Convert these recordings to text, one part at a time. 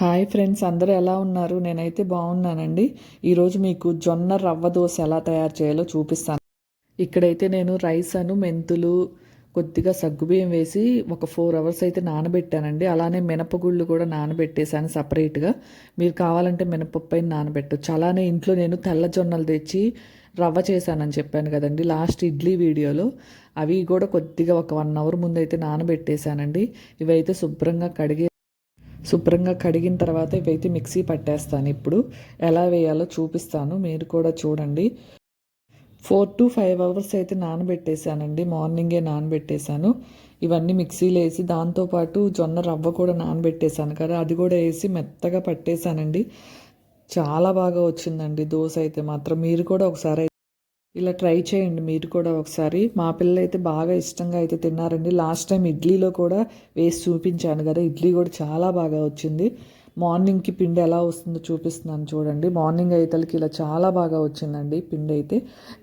Hi friends అందరూ ఎలా ఉన్నారు? నేనైతే బాగున్నానండి. ఈరోజు మీకు జొన్న రవ్వ దోశ ఎలా తయారు చేయాలో చూపిస్తాను. ఇక్కడైతే నేను రైస్ అను మెంతులు కొద్దిగా సగ్గుబియ్యం వేసి ఒక ఫోర్ అవర్స్ అయితే నానబెట్టానండి. అలానే మినపగుళ్ళు కూడా నానబెట్టేశాను సపరేట్గా. మీరు కావాలంటే మినపప్పు అయిన నానబెట్టచ్చు. అలానే ఇంట్లో నేను తెల్ల జొన్నలు తెచ్చి రవ్వ చేశానని చెప్పాను కదండి లాస్ట్ ఇడ్లీ వీడియోలో. అవి కూడా కొద్దిగా ఒక వన్ అవర్ ముందు అయితే నానబెట్టేశానండి. ఇవైతే శుభ్రంగా కడిగే శుభ్రంగా కడిగిన తర్వాత ఇవైతే మిక్సీ పట్టేస్తాను ఇప్పుడు. ఎలా వేయాలో చూపిస్తాను. మీరు కూడా చూడండి. ఫోర్ టు ఫైవ్ అవర్స్ అయితే నానబెట్టేశానండి. మార్నింగే నానబెట్టేశాను. ఇవన్నీ మిక్సీలో వేసి దాంతోపాటు జొన్న రవ్వ కూడా నానబెట్టేశాను కదా. అది కూడా వేసి మెత్తగా పట్టేశానండి. చాలా బాగా వచ్చిందండి. దోశ అయితే మాత్రం మీరు కూడా ఒకసారి ఇలా ట్రై చేయండి మీరు కూడా ఒకసారి. మా పిల్లలు అయితే బాగా ఇష్టంగా అయితే తిన్నారండి. లాస్ట్ టైం ఇడ్లీలో కూడా వేసి చూపించాను కదా ఇడ్లీ కూడా చాలా బాగా వచ్చింది. మార్నింగ్కి పిండి ఎలా వస్తుందో చూపిస్తున్నాను చూడండి. మార్నింగ్ అయితేకి ఇలా చాలా బాగా వచ్చిందండి పిండి అయితే.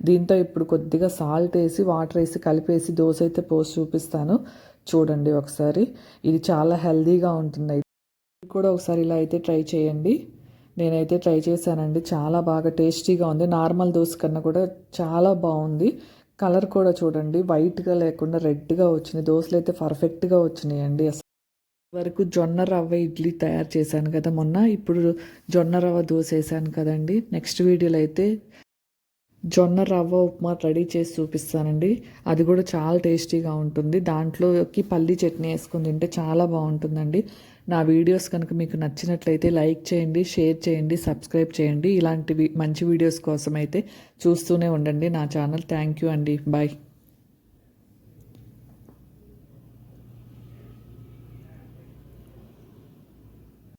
దీంతో ఇప్పుడు కొద్దిగా సాల్ట్ వేసి వాటర్ వేసి కలిపేసి దోశ అయితే పోసి చూపిస్తాను చూడండి ఒకసారి. ఇది చాలా హెల్దీగా ఉంటుంది అయితే కూడా ఒకసారి ఇలా అయితే ట్రై చేయండి. నేనైతే ట్రై చేశానండి. చాలా బాగా టేస్టీగా ఉంది. నార్మల్ దోశ కన్నా కూడా చాలా బాగుంది. కలర్ కూడా చూడండి. వైట్గా లేకుండా రెడ్గా వచ్చింది. దోశలు అయితే పర్ఫెక్ట్గా వచ్చినాయండి. అసలు వరకు జొన్న రవ్వ ఇడ్లీ తయారు చేశాను కదా మొన్న. ఇప్పుడు జొన్న రవ్వ దోశ వేసాను కదండి. నెక్స్ట్ వీడియోలో అయితే జొన్న రవ్వ ఉప్మా రెడీ చేసి చూపిస్తానండి. అది కూడా చాలా టేస్టీగా ఉంటుంది. దాంట్లోకి పల్లి చట్నీ వేసుకుని తింటే చాలా బాగుంటుందండి. నా వీడియోస్ కనుక మీకు నచ్చినట్లయితే లైక్ చేయండి షేర్ చేయండి సబ్స్క్రైబ్ చేయండి. ఇలాంటివి మంచి వీడియోస్ కోసం అయితే చూస్తూనే ఉండండి నా ఛానల్. థ్యాంక్ యూ అండి. బాయ్.